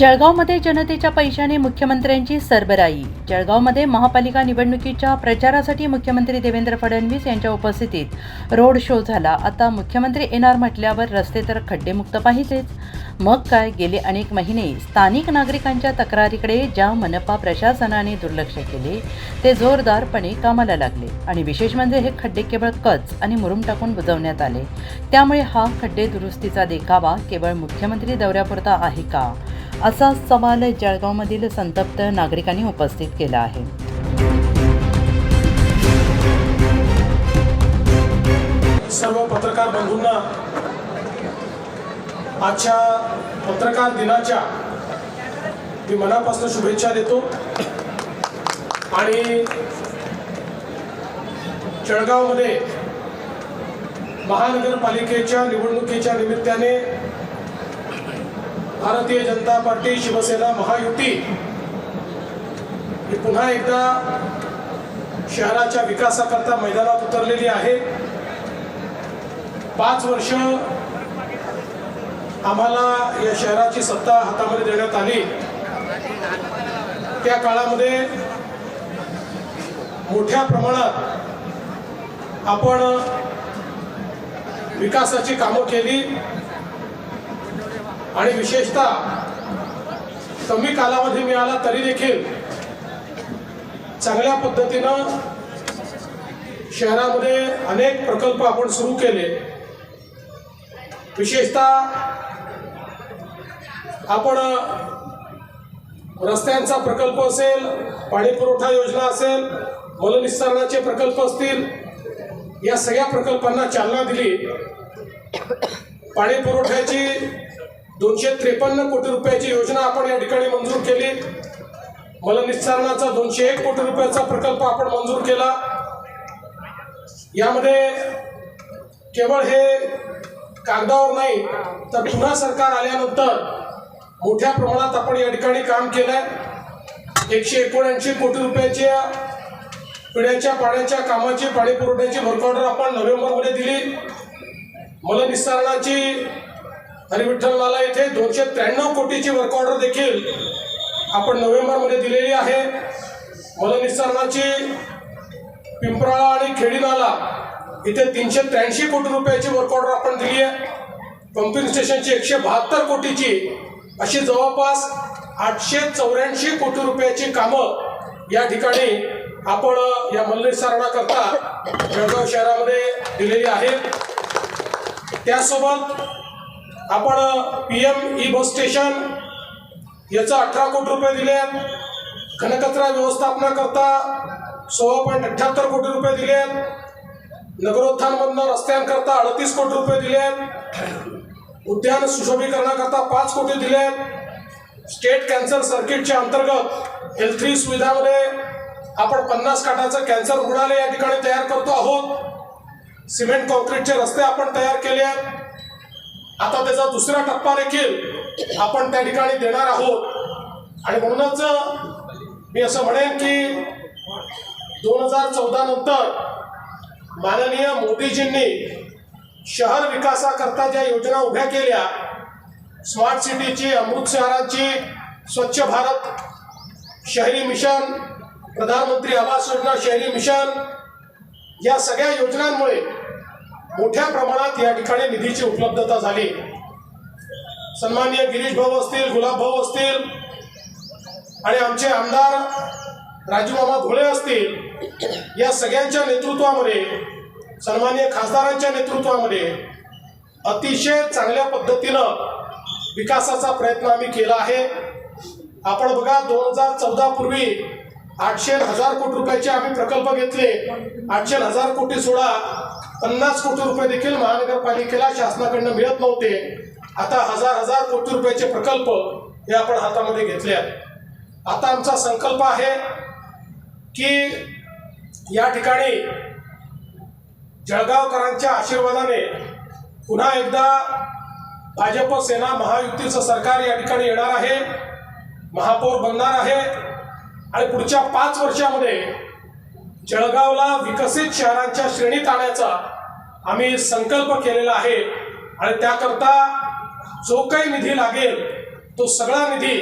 जळगावमध्ये जनतेच्या पैशाने मुख्यमंत्र्यांची सरबराई. जळगावमध्ये महापालिका निवडणुकीच्या प्रचारासाठी मुख्यमंत्री देवेंद्र फडणवीस यांच्या उपस्थितीत रोड शो झाला. आता मुख्यमंत्री येणार म्हटल्यावर रस्ते तर खड्डेमुक्त पाहिजेच. मग काय? गेले अनेक महिने स्थानिक नागरिकांच्या तक्रारीकडे ज्या मनपा प्रशासनाने दुर्लक्ष केले ते जोरदारपणे कामाला लागले. आणि विशेष म्हणजे हे खड्डे केवळ कच आणि मुरुम टाकून बुजवण्यात आले. त्यामुळे हा खड्डे दुरुस्तीचा देखावा केवळ मुख्यमंत्री दौऱ्यापुरता आहे का? असा सवाल जळगावमधील संतप्त नागरिकांनी उपस्थित केला आहे. सर्व पत्रकार बंधूंना आजच्या पत्रकार दिनाच्या मी मनापासून शुभेच्छा देतो. आणि जळगावमध्ये महानगरपालिकेच्या निवडणुकीच्या निमित्ताने भारतीय जनता पार्टी शिवसेना महायुती ही पुन्हा एकदा शहराच्या विकासाकरता मैदानात उतरलेली आहे. पाच वर्ष आम्हाला या शहराची सत्ता हातामध्ये देण्यात आली. त्या काळामध्ये मोठ्या प्रमाणात आपण विकासाची कामं केली. आणि विशेषतः कमी कालावधी मिळाला तरी देखील चांगल्या पद्धतीनं शहरामध्ये अनेक प्रकल्प आपण सुरू केले. विशेषतः आपण रस्त्यांचा प्रकल्प असेल पाणी पुरवठा योजना असेल मलनिस्सारणाचे प्रकल्प असतील या सगळ्या प्रकल्पांना चालना दिली. पाणी पुरवठ्याची दोनशे त्रेपन्न कोटी रुपयाची योजना आपण या ठिकाणी मंजूर केली. मलनिस्सारणाचा दोनशे एक कोटी रुपयाचा प्रकल्प आपण मंजूर केला. यामध्ये केवळ हे कागदावर नाही तर पुन्हा सरकार आल्यानंतर मोठ्या प्रमाणात आपण या ठिकाणी काम केलंय. एकशे एकोणऐंशी कोटी रुपयाच्या पिण्याच्या पाण्याच्या कामाची पाणी पुरवठ्याची वर्क ऑर्डर आपण नोव्हेंबरमध्ये दिली. मलनिस्सारणाची हरिविठ्ठलला नाला येथे दोनशे त्र्याण्णव कोटीची वर्क ऑर्डर देखील आपण नोव्हेंबरमध्ये दिलेली आहे. मलनिस्सारणाची पिंपराळा आणि खेडी नाला इथे तीनशे त्र्याऐंशी कोटी रुपयाची वर्क ऑर्डर आपण दिली आहे. पंपिंग स्टेशनची एकशे बहात्तर कोटीची अशी जवळपास आठशे चौऱ्याऐंशी कोटी रुपयाची कामं या ठिकाणी आपण या मल्लिसारणाकरता जळगाव शहरामध्ये दिलेली आहेत त्यासोबत आपण P M e bus station याचं अठरा कोटी रुपये दिले आहेत. घनकचरा व्यवस्थापनाकरता सोळा पॉईंट अठ्ठ्याहत्तर कोटी रुपये दिले आहेत. नगरोत्थानमधनं रस्त्यांकरता अडतीस कोटी रुपये दिले आहेत. उद्यान सुशोभीकरणाकरता पाच कोटी दिले आहेत. स्टेट कॅन्सर सर्किटच्या अंतर्गत हेल्थ थ्री सुविधामध्ये आपण पन्नास काठाचं कॅन्सर रुग्णालय या ठिकाणी तयार करतो आहोत. सिमेंट कॉन्क्रीटचे रस्ते आपण तयार केले आहेत. आता त्याचा दुसरा टप्पा देखील आपण त्या ठिकाणी देणार आहोत. आणि म्हणूनच मी असं म्हणेन की दोन हजार चौदा नंतर माननीय मोदीजींनी शहर विकासाकरता ज्या योजना उभ्या केल्या स्मार्ट सिटीची अमृत शहराची स्वच्छ भारत शहरी मिशन प्रधानमंत्री आवास योजना शहरी मिशन या सगळ्या योजनांमुळे मोठ्या प्रमाणात या ठिकाणी निधीची उपलब्धता झाली. सन्माननीय गिरीश भाऊ असतील गुलाब भाऊ असतील आणि आमचे आमदार राजूमामा धुळे असतील या सगळ्यांच्या नेतृत्वामध्ये सन्माननीय खासदारांच्या नेतृत्वामध्ये अतिशय चांगल्या पद्धतीनं विकासाचा प्रयत्न आम्ही केला आहे. आपण बघा दोन हजार चौदा पूर्वी आठशे हजार कोटी रुपयाचे आम्ही प्रकल्प घेतले. आठशे हजार कोटी सोळा पन्नास कोटी रुपये देखील महानगरपालिकेला शासनाकडनं मिळत नव्हते. आता हजार हजार कोटी रुपयाचे प्रकल्प हे आपण हातामध्ये घेतले आहेत. आता आमचा संकल्प आहे की या ठिकाणी जळगावकरांच्या आशीर्वादाने पुन्हा एकदा भाजप सेना महायुतीचं सरकार या ठिकाणी येणार आहे महापौर बनणार आहे. आणि पुढच्या पाच वर्षामध्ये जळगावला विकसित शहरांच्या श्रेणीत आणायचा आम्ही संकल्प केलेला आहे. आणि त्याकरता जो काही निधी लागेल तो सगळा निधी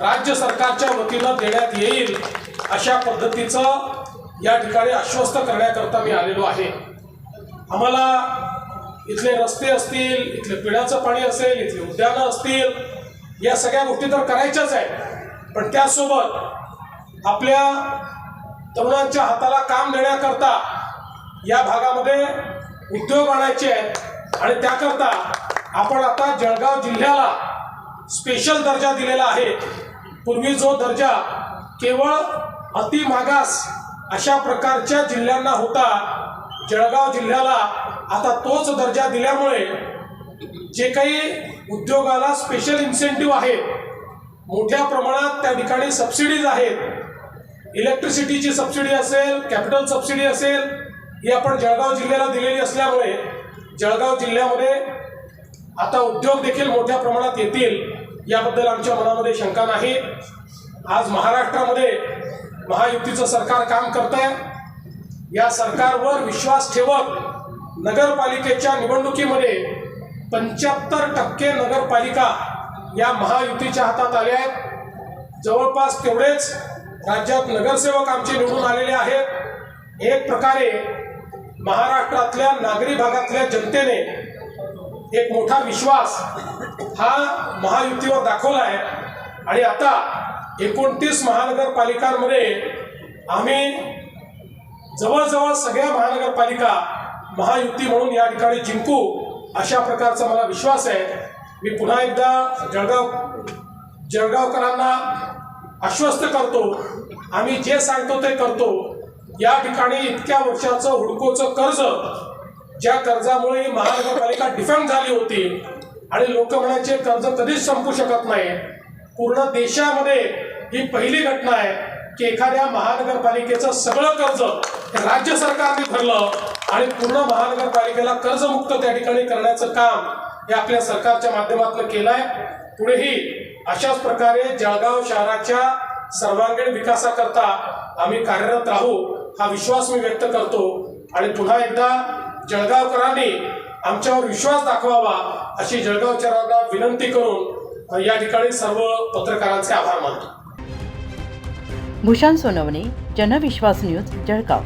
राज्य सरकारच्या वतीनं देण्यात येईल अशा पद्धतीचं या ठिकाणी आश्वस्त करण्याकरता मी आलेलो आहे. आम्हाला इथले रस्ते असतील इथले पिण्याचं पाणी असेल इथली उद्यानं असतील या सगळ्या गोष्टी तर करायच्याच आहेत. पण त्यासोबत आपल्या तरुणांच्या हाताला काम देण्याकरता या भागामध्ये उद्योग आणायचे आहेत. आणि त्याकरता आपण आता जळगाव जिल्ह्याला स्पेशल दर्जा दिलेला आहे. पूर्वी जो दर्जा केवळ अति मागास अशा प्रकारच्या जिल्ह्यांना होता जळगाव जिल्ह्याला आता तोच दर्जा दिल्यामुळे जे काही उद्योगाला स्पेशल इन्सेंटिव्ह आहेत मोठ्या प्रमाणात त्या ठिकाणी सबसिडीज आहेत. इलेक्ट्रिसिटीची सबसिडी असेल कॅपिटल सबसिडी असेल ही आपण जळगाव जिल्ह्याला दिलेली असल्यामुळे जळगाव जिल्ह्यामध्ये आता उद्योग देखील मोठ्या प्रमाणात येतील याबद्दल आमच्या मनामध्ये शंका नाही. आज महाराष्ट्रामध्ये महायुतीचं सरकार काम करत आहे या सरकारवर विश्वास ठेवत नगरपालिकेच्या निवडणुकीमध्ये पंच्याहत्तर टक्के नगरपालिका या महायुतीच्या हातात आल्या आहेत. जवळपास तेवढेच राज्यात नगरसेवक आमचे निवडून आलेले आहेत. एक प्रकारे महाराष्ट्रातल्या नागरी भागातल्या जनतेने एक मोठा विश्वास हा महायुतीवर दाखवला आहे. आणि आता एकोणतीस महानगरपालिकांमध्ये आम्ही जवळजवळ सगळ्या महानगरपालिका महायुती म्हणून या ठिकाणी जिंकू अशा प्रकारचा मला विश्वास आहे. मी पुन्हा एकदा जळगाव जळगावकरांना आश्वस्त करतो. आम्ही जे सांगतो ते करतो. या ठिकाणी इतक्या वर्षाचं हुडकोचं कर्ज ज्या कर्जामुळे महानगरपालिका डिफेंड झाली होती आणि लोक म्हणायचे कर्ज कधीच संपू शकत नाही. पूर्ण देशामध्ये ही पहिली घटना आहे की एखाद्या महानगरपालिकेचं सगळं कर्ज राज्य सरकारने भरलं आणि पूर्ण महानगरपालिकेला कर्जमुक्त त्या ठिकाणी करण्याचं काम हे आपल्या सरकारच्या माध्यमातून केलं आहे पुढेही अशाच प्रकारे जळगाव शहराच्या सर्वांगीण विकासाकरता आम्ही कार्यरत राहू हा विश्वास मी व्यक्त करतो. आणि पुन्हा एकदा जळगावकरांनी आमच्यावर विश्वास दाखवावा अशी जळगावकरांना विनंती करून या ठिकाणी सर्व पत्रकारांचे आभार मानतो. भूषण सोनवणे जनविश्वास न्यूज जळगाव.